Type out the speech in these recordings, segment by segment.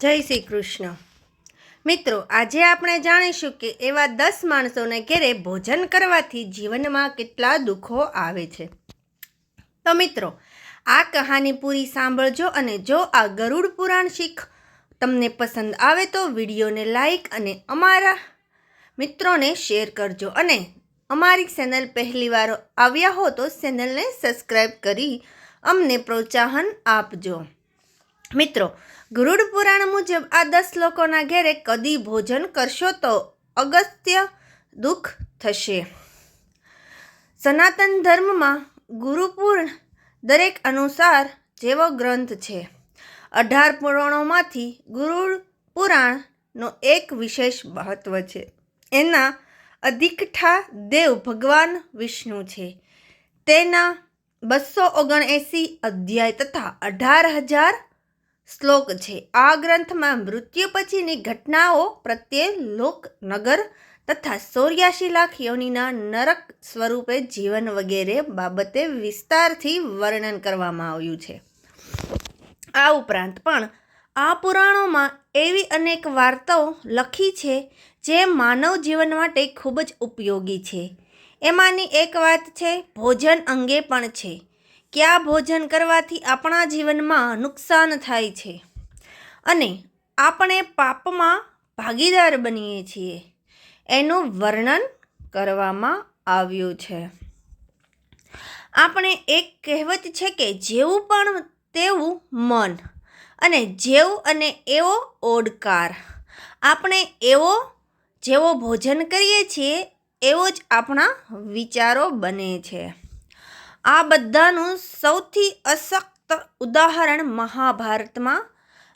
જય શ્રી કૃષ્ણ. મિત્રો, આજે આપણે જાણીશું કે એવા દસ માણસોને ઘેરે ભોજન કરવાથી જીવનમાં કેટલા દુઃખો આવે છે. તો મિત્રો, આ કહાની પૂરી સાંભળજો અને જો આ ગરુડ પુરાણ શીખ તમને પસંદ આવે તો વિડીયોને લાઈક અને અમારા મિત્રોને શેર કરજો અને અમારી ચેનલ પહેલીવાર આવ્યા હો તો ચેનલને સબસ્ક્રાઈબ કરી અમને પ્રોત્સાહન આપજો. મિત્રો, ગરુડ પુરાણ મુજબ આ દસ લોકોના ઘેરે કદી ભોજન કરશો તો અગત્ય દુઃખ થશે. સનાતન ધર્મમાં ગુરુપૂર્ણ દરેક અનુસાર જેવો ગ્રંથ છે. અઢાર પુરાણોમાંથી ગુરુડ પુરાણનો એક વિશેષ મહત્વ છે. એના અધિકઠા દેવ ભગવાન વિષ્ણુ છે. તેના બસો ઓગણએંસી અધ્યાય તથા અઢાર હજાર શ્લોક છે. આ ગ્રંથમાં મૃત્યુ પછીની ઘટનાઓ પ્રત્યે લોક નગર તથા સૌર્યાશી લાખ યોનિના નરક સ્વરૂપે જીવન વગેરે બાબતે વિસ્તારથી વર્ણન કરવામાં આવ્યું છે. આ ઉપરાંત પણ આ પુરાણોમાં એવી અનેક વાર્તાઓ લખી છે જે માનવ જીવન માટે ખૂબ જ ઉપયોગી છે. એમાંની એક વાત છે, ભોજન અંગે પણ છે. કયા ભોજન કરવાથી આપણા જીવનમાં નુકસાન થાય છે? અને આપણે પાપમાં ભાગીદાર બનીએ છીએ. એનું વર્ણન કરવામાં આવ્યું છે. આપણે એક કહેવત છે કે જેવું પણ તેવું મન, અને જેવું અને એવો ઓડકાર. આપણે એવો જેવો ભોજન કરીએ છીએ, એવો જ આપણા વિચારો બને છે. આ બધાનું સૌથી અશક્ત ઉદાહરણ મહાભારતમાં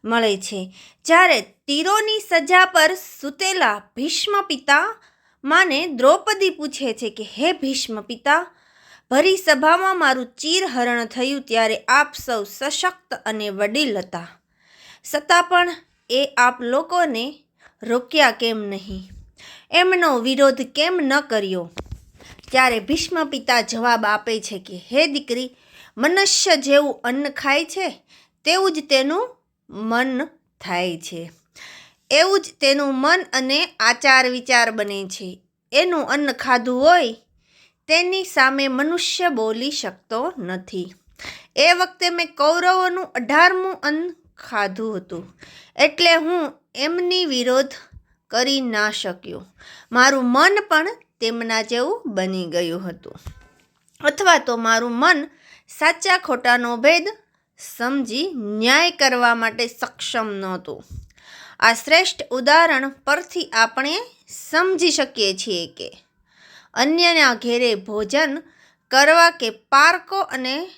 મળે છે. જ્યારે તીરોની સજા પર સૂતેલા ભીષ્મ પિતા માને દ્રૌપદી પૂછે છે કે, હે ભીષ્મ પિતા ભરી સભામાં મારું ચીરહરણ થયું ત્યારે આપ સૌ સશક્ત અને વડીલ હતા. છતાં પણ એ આપ લોકોને રોક્યા કેમ નહીં? એમનો વિરોધ કેમ ન કર્યો? ત્યારે ભીષ્મ પિતા જવાબ આપે છે કે, હે દીકરી, મનુષ્ય જેવું અન્ન ખાય છે, તેવું જ તેનું મન થાય છે. એવું જ તેનું મન અને આચાર વિચાર બને છે. એનું અન્ન ખાધું હોય, તેની સામે મનુષ્ય બોલી શકતો નથી. એ વખતે મેં કૌરવોનું અઢારમું અન્ન ખાધું હતું. એટલે હું એમની વિરોધ કરી ના શક્યો. મારું મન પણ તેમના જેવું બની ગયું હતું. અથવા તો મારું મન સાચા ખોટાનો ભેદ સમજી ન્યાય કરવા માટે સક્ષમ નહોતું. આ શ્રેષ્ઠ ઉદાહરણ પરથી આપણે સમજી શકીએ છીએ કે અન્યના ઘેરે ભોજન કરવા કે પારકો અને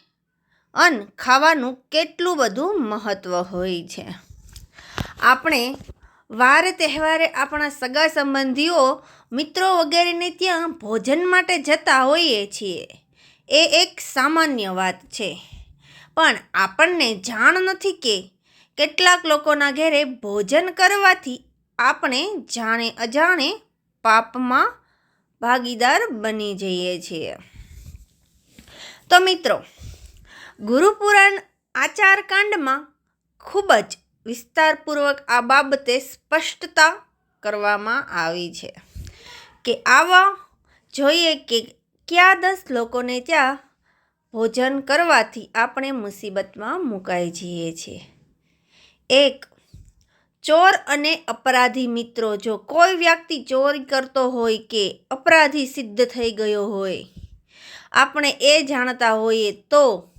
અન્ન ખાવાનું કેટલું બધું મહત્ત્વ હોય છે. આપણે વાર તહેવારે આપણા સગા સંબંધીઓ, મિત્રો વગેરેને ત્યાં ભોજન માટે જતા હોઈએ છીએ. એ એક સામાન્ય વાત છે. પણ આપણને જાણ નથી કે કેટલાક લોકોના ઘેરે ભોજન કરવાથી આપણે જાણે અજાણે પાપમાં ભાગીદાર બની જઈએ છીએ. તો મિત્રો, ગુરુપુરાણ આચારકાંડમાં ખૂબ જ વિસ્તારપૂર્વક આ બાબતે સ્પષ્ટતા કરવામાં આવી છે કે આવા જોઈએ કે કયા દસ લોકોને ત્યાં ભોજન કરવાથી આપણે મુસીબતમાં મુકાઈ જઈએ છીએ. એક, ચોર અને અપરાધી મિત્રો, જો કોઈ વ્યક્તિ ચોરી કરતો હોય કે અપરાધી સિદ્ધ થઈ ગયો હોય, આપણે એ જાણતા હોઈએ તો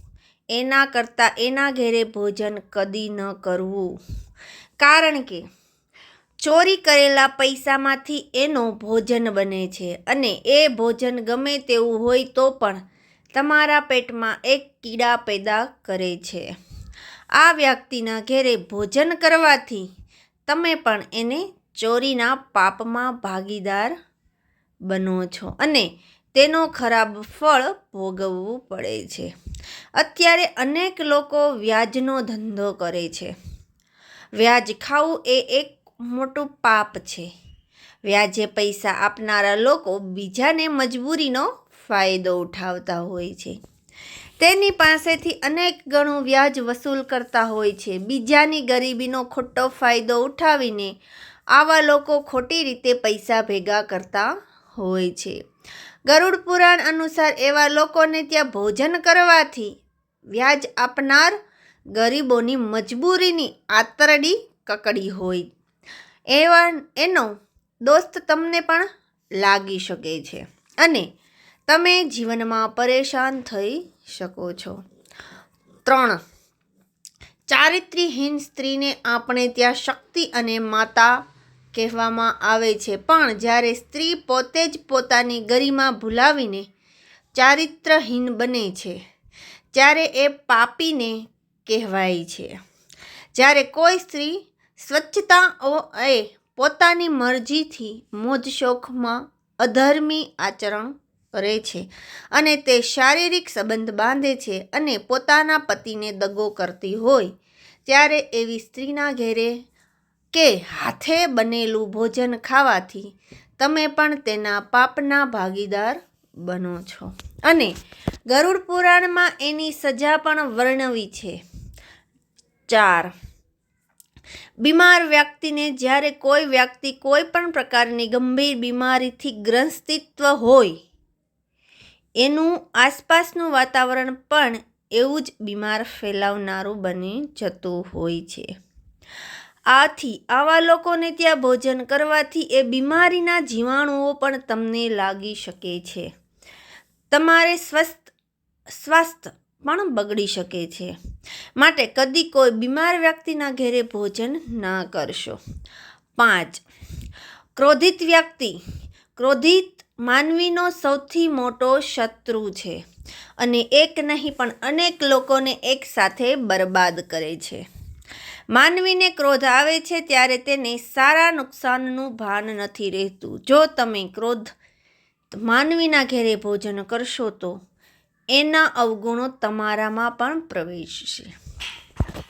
એના કરતાં એના ઘેરે ભોજન કદી ન કરવું. કારણ કે ચોરી કરેલા પૈસામાંથી એનો ભોજન બને છે અને એ ભોજન ગમે તેવું હોય તો પણ તમારા પેટમાં એક કીડા પેદા કરે છે. આ વ્યક્તિના ઘેરે ભોજન કરવાથી તમે પણ એને ચોરીના પાપમાં ભાગીદાર બનો છો અને તેનો ખરાબ ફળ ભોગવવું પડે છે. અત્યારે અનેક લોકો વ્યાજનો ધંધો કરે છે. વ્યાજ ખાવું એ એક મોટું પાપ છે. વ્યાજે પૈસા આપનારા લોકો બીજાને મજબૂરીનો ફાયદો ઉઠાવતા હોય છે. તેની પાસેથી અનેક ગણું વ્યાજ વસૂલ કરતા હોય છે. બીજાની ગરીબીનો ખોટો ફાયદો ઉઠાવીને આવા લોકો ખોટી રીતે પૈસા ભેગા કરતા હોય છે. ગરુડ પુરાણ અનુસાર એવા લોકોને ત્યાં ભોજન કરવાથી વ્યાજ આપનાર ગરીબોની મજબૂરીની આતરડી કકડી હોય. એવા, એનો દોસ્ત તમને પણ લાગી શકે છે અને તમે જીવનમાં પરેશાન થઈ શકો છો. ત્રણ, ચારિત્ર્યહીન સ્ત્રીને આપણે ત્યાં શક્તિ અને માતા કહેવામાં આવે છે. પણ જ્યારે સ્ત્રી પોતે જ પોતાની ગરિમા ભૂલાવીને ચારિત્રહીન બને છે, ત્યારે એ પાપીને કહેવાય છે. જ્યારે કોઈ સ્ત્રી સ્વચ્છતા એ પોતાની મરજીથી મોજ શોખમાં અધર્મી આચરણ કરે છે અને તે શારીરિક સંબંધ બાંધે છે અને પોતાના પતિને દગો કરતી હોય, ત્યારે એવી સ્ત્રીના ઘેરે કે હાથે બનેલું ભોજન ખાવાથી તમે પણ તેના પાપના ભાગીદાર બનો છો. અને ગરુડ પુરાણમાં એની સજા પણ વર્ણવી છે. ચાર. બીમાર વ્યક્તિને જ્યારે કોઈ વ્યક્તિ કોઈ પણ પ્રકારની ગંભીર બીમારીથી ગ્રસ્તિત્વ હોય, એનું આસપાસનું વાતાવરણ પણ એવું જ બીમાર ફેલાવનારું બની જતું હોય છે. આથી આવા લોકોને ત્યાં ભોજન કરવાથી એ બીમારીના જીવાણુઓ પણ તમને લાગી શકે છે. તમારે સ્વસ્થ, સ્વાસ્થ્ય પણ બગડી શકે છે. માટે કદી કોઈ બીમાર વ્યક્તિના ઘેરે ભોજન ના કરશો. પાંચ, ક્રોધિત વ્યક્તિ. ક્રોધિત માનવીનો સૌથી મોટો શત્રુ છે અને એક નહીં પણ અનેક લોકોને એકસાથે બરબાદ કરે છે. માનવીને ક્રોધ આવે છે ત્યારે તેને સારા નુકસાનનું ભાન નથી રહેતું. જો તમે ક્રોધ માનવીના ઘેરે ભોજન કરશો તો એના અવગુણો તમારામાં પણ પ્રવેશશે.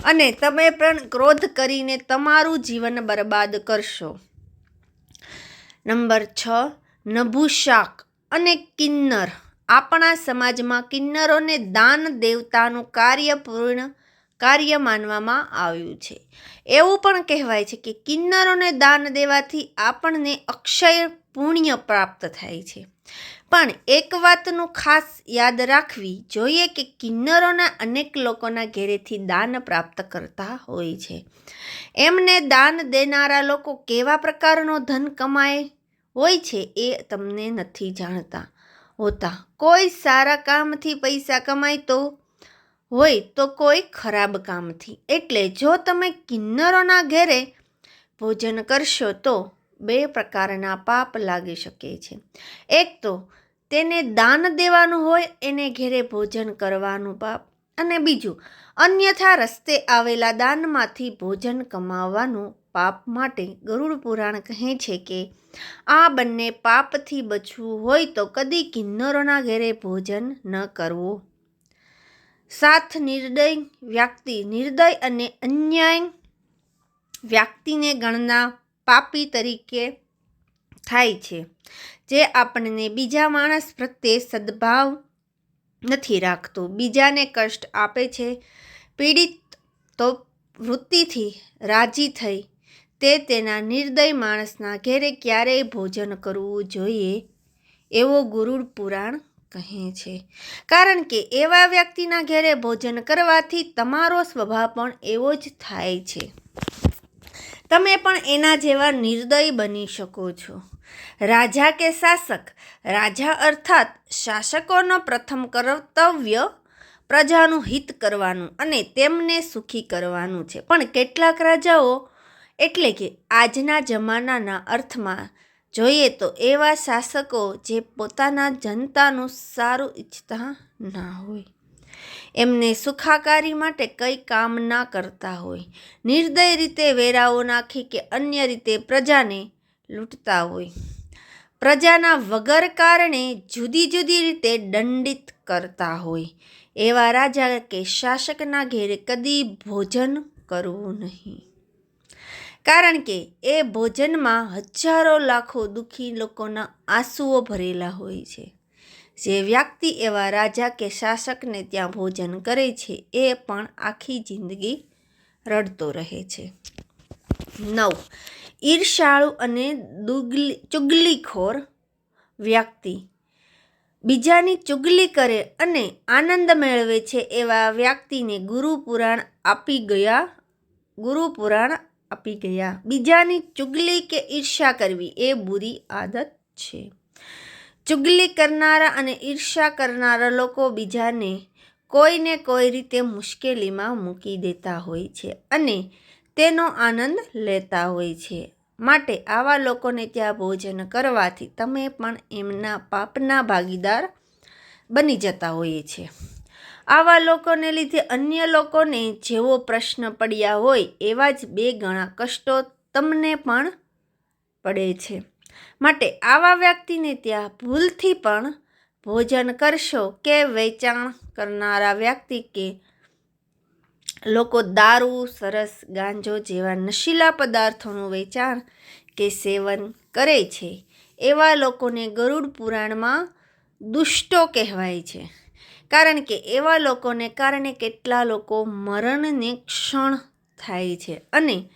અને તમે પણ ક્રોધ કરીને તમારું જીવન બરબાદ કરશો. નંબર છ, નભુશાક અને કિન્નર. આપણા સમાજમાં કિન્નરોને દાન દેવતાનું કાર્ય પૂર્ણ કાર્ય માનવામાં આવ્યું છે. એવું પણ કહેવાય છે કે કિન્નરોને દાન દેવાથી આપણને અક્ષય પુણ્ય પ્રાપ્ત થાય છે. પણ એક વાતનું ખાસ યાદ રાખવી જોઈએ કે કિન્નરોના અનેક લોકોના ઘેરેથી દાન પ્રાપ્ત કરતા હોય છે. એમને દાન દેનારા લોકો કેવા પ્રકારનો ધન કમાય હોય છે એ તમને નથી જાણતા હોતા. કોઈ સારા કામથી પૈસા કમાય તો હોય તો કોઈ ખરાબ કામથી. એટલે જો તમે કિન્નરોના ઘેરે ભોજન કરશો તો બે પ્રકારના પાપ લાગી શકે છે. એક તો તેને દાન દેવાનું હોય, એને ઘેરે ભોજન કરવાનું પાપ. અને બીજું, અન્યથા રસ્તે આવેલા દાનમાંથી ભોજન કમાવવાનું પાપ માટે ગરુડ પુરાણ કહે છે કે, આ બંને પાપથી બચવું હોય તો કદી કિન્નરોના ઘેરે ભોજન ન કરવું. સાથ નિર્દય વ્યક્તિ, નિર્દય અને અન્યાય વ્યક્તિને ગણના પાપી તરીકે થાય છે, જે આપણને બીજા માણસ પ્રત્યે સદભાવ નથી રાખતો. બીજાને કષ્ટ આપે છે, પીડિત તો વૃત્તિથી રાજી થઈ, તે તેના નિર્દય માણસના ઘેરે ક્યારેય ભોજન કરવું જોઈએ એવો ગુરુડ પુરાણ કહે છે. કારણ કે એવા વ્યક્તિના ઘેરે ભોજન કરવાથી તમારો સ્વભાવ પણ એવો જ થાય છે. તમે પણ એના જેવા નિર્દય બની શકો છો. રાજા કે શાસક? રાજા અર્થાત શાસકોનો પ્રથમ કર્તવ્ય પ્રજાનું હિત કરવાનું અને તેમને સુખી કરવાનું છે. પણ કેટલાક રાજાઓ, એટલે કે આજના જમાનાના અર્થમાં જોઈએ તો એવા શાસકો જે પોતાના જનતાનું સારું ઈચ્છતા ના હોય. એમને સુખાકારી માટે કંઈ કામ ના કરતા હોય. નિર્દય રીતે વેરાઓ નાખી કે અન્ય રીતે પ્રજાને લૂંટતા હોય. પ્રજાના વગર કારણે જુદી જુદી રીતે દંડિત કરતા હોય. એવા રાજા કે શાસકના ઘેરે કદી ભોજન કરવું નહીં. કારણ કે એ ભોજનમાં હજારો લાખો દુઃખી લોકોના આંસુઓ ભરેલા હોય છે. જે વ્યક્તિ એવા રાજા કે શાસકને ત્યાં ભોજન કરે છે, એ પણ આખી જિંદગી રડતો રહે છે. નવ. ઈર્ષાળુ અને દુગલી, ચુગલીખોર વ્યક્તિ. બીજાની ચુગલી કરે અને આનંદ મેળવે છે એવા વ્યક્તિને ગુરુ પુરાણ આપી ગયા ગુરુ પુરાણ આપી ગયા. બીજાની ચુગલી કે ઈર્ષ્યા કરવી એ બુરી આદત છે. ચુગલી કરનારા અને ઈર્ષા કરનારા લોકો બીજાને કોઈને કોઈ રીતે મુશ્કેલીમાં મૂકી દેતા હોય છે અને તેનો આનંદ લેતા હોય છે. માટે આવા લોકોને ત્યાં ભોજન કરવાથી તમે પણ એમના પાપના ભાગીદાર બની જતા હોઈએ છે. આવા લોકોને લીધે અન્ય લોકોને જેવો પ્રશ્ન પડ્યા હોય એવા જ બે ગણા કષ્ટો તમને પણ પડે છે. માટે આવા વ્યક્તિને ત્યાં ભૂલથી પણ ભોજન કરશો કે વેચાણ કરનારા વ્યક્તિ કે લોકો દારૂ, સરસ ગાંજો જેવા નશીલા પદાર્થોનું વેચાણ કે સેવન કરે છે, એવા લોકોને ગરુડ પુરાણમાં દુષ્ટો કહેવાય છે. કારણ કે એવા લોકોને કારણે કેટલા લોકો મરણને ક્ષણ થાય છે અને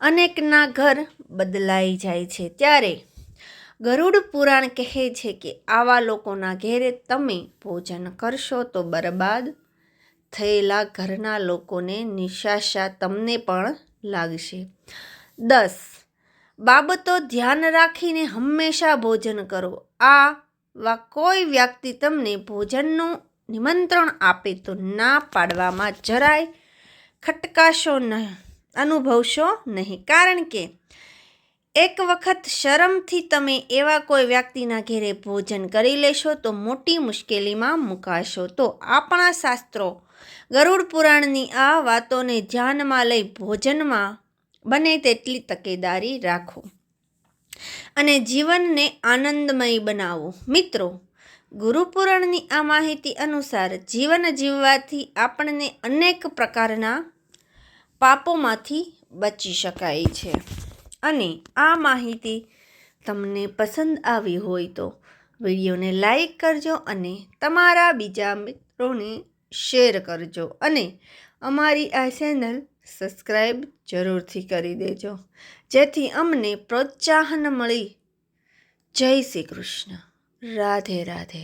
અનેકના ઘર બદલાઈ જાય છે. ત્યારે ગરુડ પુરાણ કહે છે કે આવા લોકોના ઘેરે તમે ભોજન કરશો તો બરબાદ થયેલા ઘરના લોકોને નિશાશા તમને પણ લાગશે. દસ, બાબતો ધ્યાન રાખીને હંમેશા ભોજન કરો. આવા કોઈ વ્યક્તિ તમને ભોજનનું નિમંત્રણ આપે તો ના પાડવામાં જરાય ખટકાશો ન, અનુભવશો નહીં. કારણ કે એક વખત શરમથી તમે એવા કોઈ વ્યક્તિના ઘેરે ભોજન કરી લેશો તો મોટી મુશ્કેલીમાં મુકાશો. તો આપણા શાસ્ત્રો ગરુડ પુરાણની આ વાતોને ધ્યાનમાં લઈ ભોજનમાં બને તેટલી તકેદારી રાખો અને જીવનને આનંદમય બનાવો. મિત્રો ગુરુપુરાણની આ માહિતી અનુસાર જીવન જીવવાથી આપણને અનેક પ્રકારના પાપોમાંથી બચી શકાય છે. અને આ માહિતી તમને પસંદ આવી હોય તો વિડીયોને લાઈક કરજો અને તમારા બીજા મિત્રોને શેર કરજો. અને અમારી આ ચેનલ સબસ્ક્રાઈબ જરૂરથી કરી દેજો. જેથી અમને પ્રોત્સાહન મળી. જય શ્રી કૃષ્ણ. રાધે રાધે